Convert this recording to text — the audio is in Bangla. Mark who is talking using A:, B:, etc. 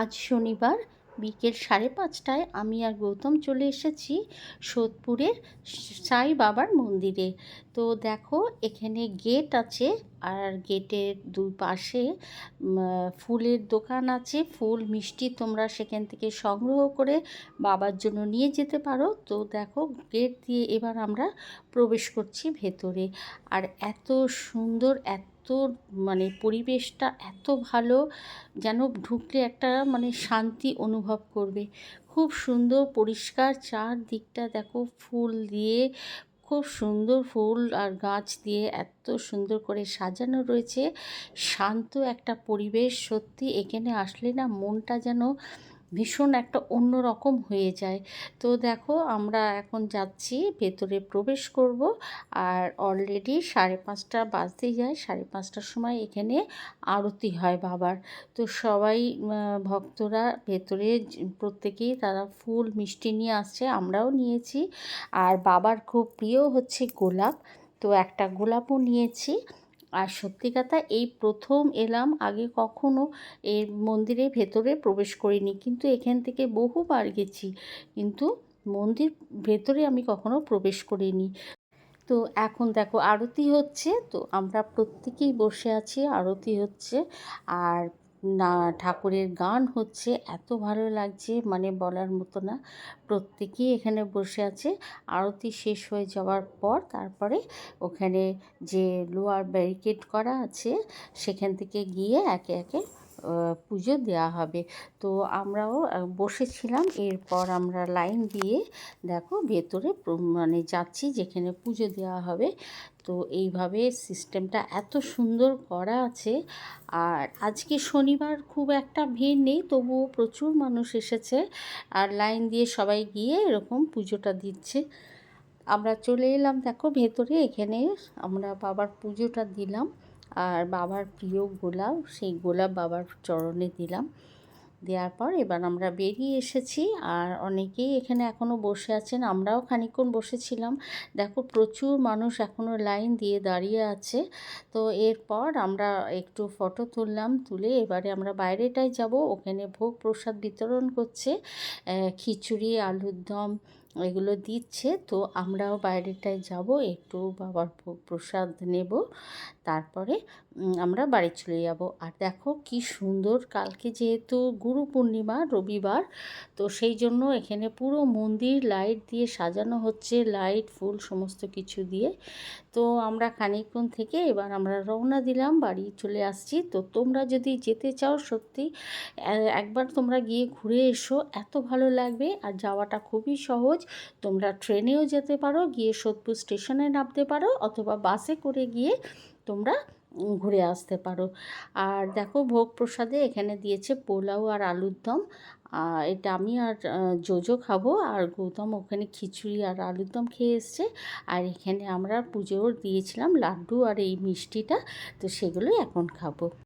A: আজ শনিবার বিকেল সাড়ে পাঁচটায় আমি আর গৌতম চলে এসেছি সোদপুরের সাই বাবার মন্দিরে। তো দেখো, এখানে গেট আছে আর গেটের দুই পাশে ফুলের দোকান আছে। ফুল, মিষ্টি তোমরা সেখান থেকে সংগ্রহ করে বাবার জন্য নিয়ে যেতে পারো। তো দেখো, গেট দিয়ে এবার আমরা প্রবেশ করছি ভেতরে। আর এত সুন্দর, এত মানে পরিবেশটা এত ভালো যেন ঢুকলে একটা মানে শান্তি অনুভব করবে। খুব সুন্দর পরিষ্কার চারদিকটা দেখো ফুল দিয়ে, খুব সুন্দর ফুল আর গাছ দিয়ে এত সুন্দর করে সাজানো রয়েছে। শান্ত একটা পরিবেশ সত্যি এখানে আসলে না মনটা যেন ভীষণ একটা অন্য রকম হয়ে যায়। তো দেখো, আমরা এখন যাচ্ছি, ভেতরে প্রবেশ করব আর অলরেডি সাড়ে পাঁচটা বাজতে যায়। সাড়ে পাঁচটার সময় এখানে আরতি হয় বাবার। তো সবাই ভক্তরা ভেতরে প্রত্যেকেই তারা ফুল, মিষ্টি নিয়ে আসছে, আমরাও নিয়েছি। আর বাবার খুব প্রিয় হচ্ছে গোলাপ। তো একটা গোলাপও নিয়েছি। আর সত্যি কথা, এই প্রথম এলাম আগে কখনো এর মন্দিরের ভেতরে প্রবেশ করিনি। কিন্তু এখান থেকে বহুবার গেছি। কিন্তু মন্দির ভেতরে আমি কখনো প্রবেশ করিনি। তো এখন দেখো, আরতি হচ্ছে। তো আমরা প্রত্যেকেই বসে আছি, আরতি হচ্ছে। আর না, ঠাকুরের গান হচ্ছে এত ভালো লাগছে মানে বলার মতো না। প্রত্যেকেই এখানে বসে আছে। আরতি শেষ হয়ে যাওয়ার পর তারপরে ওখানে যে লোয়ার ব্যারিকেড করা আছে, সেখান থেকে গিয়ে একে একে পুজো দেওয়া হবে। তো আমরাও বসেছিলাম। এরপর আমরা লাইন দিয়ে দেখো ভেতরে মানে যাচ্ছি যেখানে পুজো দেওয়া হবে। তো এইভাবে সিস্টেমটা এত সুন্দর করা আছে। আর আজকে শনিবার খুব একটা ভিড় নেই, তবুও প্রচুর মানুষ এসেছে। আর লাইন দিয়ে সবাই গিয়ে এরকম পুজোটা দিচ্ছে। আমরা চলে এলাম দেখো ভেতরে, এখানে আমরা বাবার পুজোটা দিলাম। আর বাবার প্রিয় গোলাপ, সেই গোলাপ বাবার চরণে দিলাম। দেওয়ার পর এবার আমরা বেরিয়ে এসেছি আর অনেকেই এখানে এখনও বসে আছেন, আমরাও খানিক্ষণ বসেছিলাম। দেখো প্রচুর মানুষ এখনও লাইন দিয়ে দাঁড়িয়ে আছে। তো এরপর আমরা একটু ফটো তুললাম, তুলে এবারে আমরা বাইরেটায় যাব। ওখানে ভোগ প্রসাদ বিতরণ করছে খিচুড়ি আলুর দম এগুলো দিচ্ছে। তো আমরাও বাইরেটায় যাব, একটু বাবার প্রসাদ নেব। তারপরে আমরা বাড়ি চলে যাব। আর দেখো কি সুন্দর, কালকে যেহেতু গুরু পূর্ণিমা রবিবার, তো সেই জন্য এখানে পুরো মন্দির লাইট দিয়ে সাজানো হচ্ছে, লাইট, ফুল সমস্ত কিছু দিয়ে। তো আমরা খানিকক্ষণ থেকে এবার আমরা রওনা দিলাম, বাড়ি চলে আসছি। তো তোমরা যদি যেতে চাও সত্যি একবার তোমরা গিয়ে ঘুরে এসো, এত ভালো লাগবে। আর যাওয়াটা খুবই সহজ। তোমরা ট্রেনেও যেতে পারো, গিয়ে সোদপুর স্টেশনে নামতে পারো অথবা বাসে করে গিয়ে তোমরা ঘুরে আসতে পারো। আর দেখো ভোগ প্রসাদে এখানে দিয়েছে পোলাও আর আলুর দম। এটা আমি আর জোজো খাব আর গৌতম ওখানে খিচুড়ি আর আলুর দম খেয়ে এসছে। আর এখানে আমরা পুজোর দিয়েছিলাম লাড্ডু আর এই মিষ্টিটা, তো সেগুলোই এখন খাব।